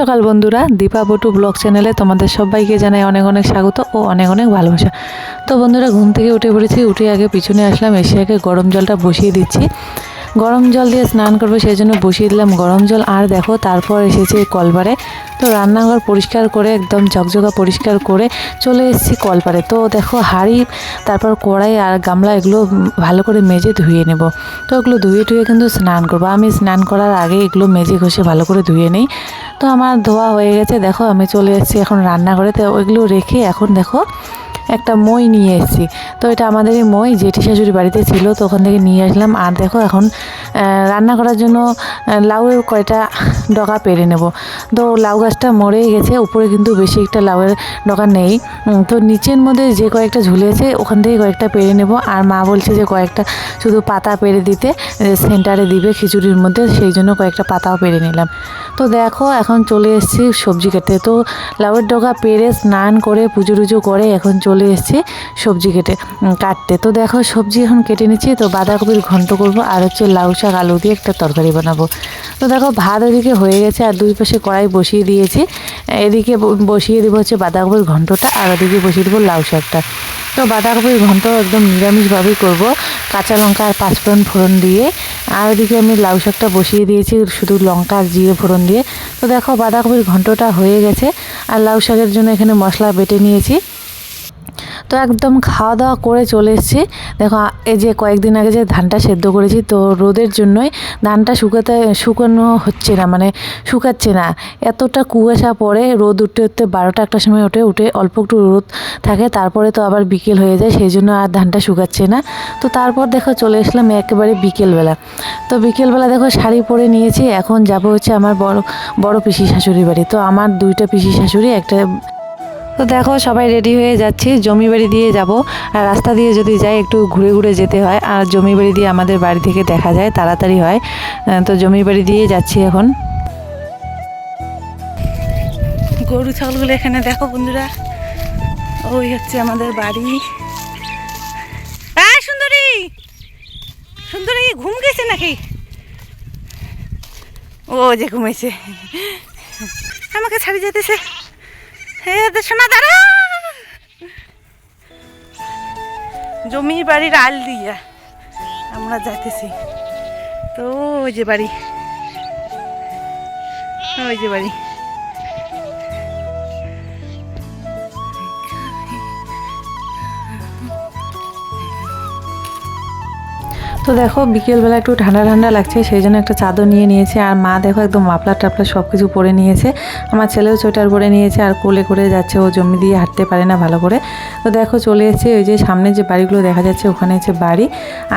সকাল বন্ধুরা, দীপা বটু ব্লগ চ্যানেলে তোমাদের সবাইকে জানাই অনেক অনেক স্বাগত ও অনেক অনেক ভালোবাসা। তো বন্ধুরা, ঘুম থেকে উঠে পড়েছি, উঠে আগে পিছনে আসলাম, এসে আগে গরম জলটা বসিয়ে দিচ্ছি। গরম জল দিয়ে স্নান করব, সেই জন্য বসিয়ে দিলাম গরম জল। আর দেখো, তারপর এসেছে এসেছি কলবারে তো রান্নাঘর পরিষ্কার করে, একদম ঝকঝকা পরিষ্কার করে চলে এসেছি কলপারে। তো দেখো, হাঁড়ি, তারপর কড়াই আর গামলা, এগুলো ভালো করে মেজে ধুয়ে নেব। তো এগুলো ধুয়ে টুয়ে কিন্তু স্নান করব। আমি স্নান করার আগে এগুলো মেজে ঘষে ভালো করে ধুয়ে নিই। তো আমার ধোয়া হয়ে গেছে। দেখো, আমি চলে এসেছি এখন রান্নাঘরে। তো ওইগুলো রেখে এখন দেখো একটা মই নিয়ে এসেছি। তো এটা আমাদেরই মই, জেঠি শাশুড়ি বাড়িতে ছিল, তো ওখান থেকে নিয়ে আসলাম। আর দেখো এখন রান্না করার জন্য লাউয়ের কয়টা ডগা পেরে নেব। তো লাউ গাছটা মরেই গেছে, উপরে কিন্তু বেশি একটা লাউয়ের ডগা নেই। তো নিচের মধ্যে যে কয়েকটা ঝুলেছে, ওখান থেকে কয়েকটা পেরে নেব। আর মা বলছে যে কয়েকটা শুধু পাতা পেরে দিতে সেন্টারে দিবে খিচুড়ির মধ্যে, সেই জন্য কয়েকটা পাতাও পেরে নিলাম। তো দেখো, এখন চলে এসেছি সবজি কেটে। তো লাউয়ের ডগা পেরে স্নান করে, পুজো টুজো করে এখন চলে এসেছি সবজি কেটে কাটতে। তো দেখো, সবজি এখন কেটে নিচ্ছি। তো বাঁধাকপির ঘন্ট করব, আর হচ্ছে লাউ শাক আলু দিয়ে একটা তরকারি বানাবো। তো দেখো, ভাত ওদিকে হয়ে গেছে, আর দুই পাশে কড়াই বসিয়ে দিয়েছি। এদিকে বসিয়ে দেবো হচ্ছে বাঁধাকপির ঘন্টটা, আর ওদিকে বসিয়ে দেবো লাউ শাকটা। তো বাঁধাকপির ঘন্ট একদম নিরামিষভাবেই করব, কাঁচা লঙ্কা আর পাঁচফোড়ন ফোড়ন দিয়ে। আর ওদিকে আমি লাউ শাকটা বসিয়ে দিয়েছি, শুধু লঙ্কা আর জিরে ফোড়ন দিয়ে। তো দেখো, বাঁধাকপির ঘন্টটা হয়ে গেছে, আর লাউ শাকের জন্য এখানে মশলা বেটে নিয়েছি। তো একদম খাওয়া দাওয়া করে চলে এসেছি। দেখো এই যে কয়েকদিন আগে যে ধানটা সেদ্ধ করেছি, তো রোদের জন্যই ধানটা শুকাতে, শুকানো হচ্ছে না মানে শুকাচ্ছে না। এতটা কুয়াশা পড়ে, রোদ উঠতে উঠতে বারোটা একটা সময় ওঠে উঠে অল্প একটু রোদ থাকে, তারপরে তো আবার বিকেল হয়ে যায়, সেই জন্য আর ধানটা শুকাচ্ছে না। তো তারপর দেখো চলে আসলাম একেবারে বিকেলবেলা। তো বিকেলবেলা দেখো শাড়ি পরে নিয়েছি, এখন যাব হচ্ছে আমার বড় বড় পিসি শাশুড়ি বাড়ি। তো আমার দুইটা পিসি শাশুড়ি, একটা তো দেখো, সবাই রেডি হয়ে যাচ্ছি। জমি বাড়ি দিয়ে যাব। আর রাস্তা দিয়ে যদি যাই, একটু ঘুরে ঘুরে যেতে হয়। আর জমি বাড়ি দিয়ে আমাদের বাড়ি থেকে দেখা যায়, তাড়াতাড়ি হয়। তো জমি বাড়ি দিয়ে যাচ্ছি এখন। গরু, ছাগলগুলো এখানে দেখো বন্ধুরা। ওই হচ্ছে আমাদের বাড়ি। হ্যাঁ সুন্দরী! সুন্দরী, ঘুম গেছে নাকি? ও যে ঘুমাইছে। আমাকে ছাড়ি যেতেছে। জমির বাড়ির আল দিয়া আমরা যাইতেছি। তো ওই যে বাড়ি ওই যে বাড়ি। তো দেখো, বিকেলবেলা একটু ঠান্ডা ঠান্ডা লাগছে, সেই জন্য একটা চাদর নিয়ে নিয়েছে। আর মা দেখো একদম মাফলার টাফলার সব কিছু পরে নিয়েছে। আমার ছেলেও সোয়েটার পরে নিয়েছে, আর কোলে করে যাচ্ছে, ও জমি দিয়ে হাঁটতে পারে না ভালো করে। তো দেখো, চলে এসেছে ওই যে সামনে যে বাড়িগুলো দেখা যাচ্ছে, ওখানে হচ্ছে বাড়ি।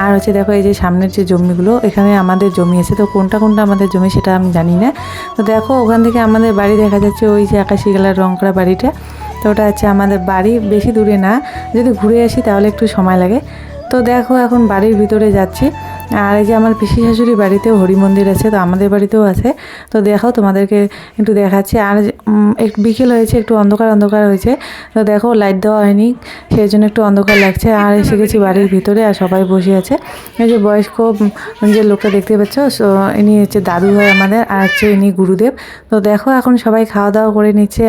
আর হচ্ছে দেখো, এই যে সামনের যে জমিগুলো, এখানে আমাদের জমি আছে। তো কোনটা কোনটা আমাদের জমি সেটা আমি জানি না। তো দেখো, ওখান থেকে আমাদের বাড়ি দেখা যাচ্ছে ওই যে আকাশি কালার রং করা বাড়িটা। তো ওটা হচ্ছে আমাদের বাড়ি, বেশি দূরে না। যদি ঘুরে আসি তাহলে একটু সময় লাগে। তো দেখো এখন বাড়ির ভিতরে যাচ্ছি। আর এই যে আমার পিসি শাশুড়ি বাড়িতেও হরি মন্দির আছে, তো আমাদের বাড়িতেও আছে। তো দেখো তোমাদেরকে, একটু দেখাচ্ছি। আর একটু বিকেল হয়েছে, একটু অন্ধকার অন্ধকার হয়েছে। তো দেখো লাইট দেওয়া হয়নি, সেই জন্য একটু অন্ধকার লাগছে। আর এসে গেছি বাড়ির ভিতরে, আর সবাই বসে আছে। এই যে বয়স্ক যে লোকটা দেখতে পাচ্ছ ইনি হচ্ছে দাদু হয় আমাদের, আর হচ্ছে ইনি গুরুদেব। তো দেখো, এখন সবাই খাওয়া দাওয়া করে নিচ্ছে।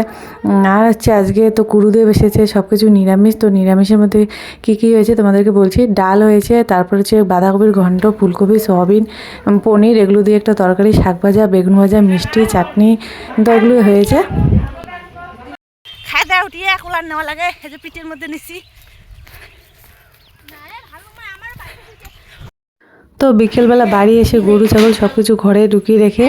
আর হচ্ছে আজকে তো গুরুদেব এসেছে সব কিছু নিরামিষ। তো নিরামিষের মধ্যে কী কী হয়েছে তোমাদেরকে বলছি? ডাল হয়েছে, তারপর হচ্ছে বাঁধাকপির ঘন্ট ফুলকপি সয়াবিন পনির এগুলো দিয়ে একটা তরকারি শাক ভাজা বেগুন ভাজা মিষ্টি চাটনি তো এগুলো হয়েছে। খাই দাওয়া উঠিয়ে কোলার নেওয়া লাগে এই যে পিঠের মধ্যে নিছি। তো বিকেলবেলা বাড়ি এসে গরু ছাগল সব কিছু ঘরে ঢুকিয়ে রেখে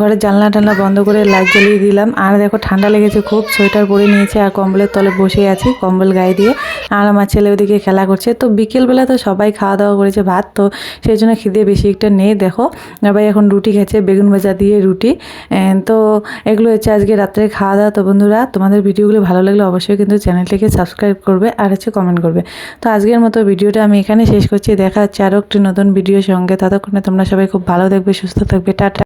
ঘরের জানলা টানলা বন্ধ করে লাইট জ্বালিয়ে দিলাম। আর দেখো ঠান্ডা লেগেছে, খুব সোয়েটার পরে নিয়েছে আর কম্বলের তলে বসে আছি কম্বল গায়ে দিয়ে। আর আমার ছেলে ওদিকে খেলা করছে। তো বিকেলবেলা তো সবাই খাওয়া দাওয়া করেছে ভাত, তো সেই জন্য খিদে বেশি একটা নেই। দেখো, সবাই এখন রুটি খেয়েছে, বেগুন ভাজা দিয়ে রুটি। তো এগুলো হচ্ছে আজকে রাত্রে খাওয়া দাওয়া। তো বন্ধুরা, তোমাদের ভিডিওগুলো ভালো লাগলে অবশ্যই কিন্তু চ্যানেলটিকে সাবস্ক্রাইব করবে আর হচ্ছে কমেন্ট করবে। তো আজকের মতো ভিডিওটা আমি এখানে শেষ করছি। দেখা হচ্ছে আরও একটি নতুন ভিডিওর সঙ্গে। ততক্ষণে তোমরা সবাই খুব ভালো থাকবে সুস্থ থাকবে। টাটা।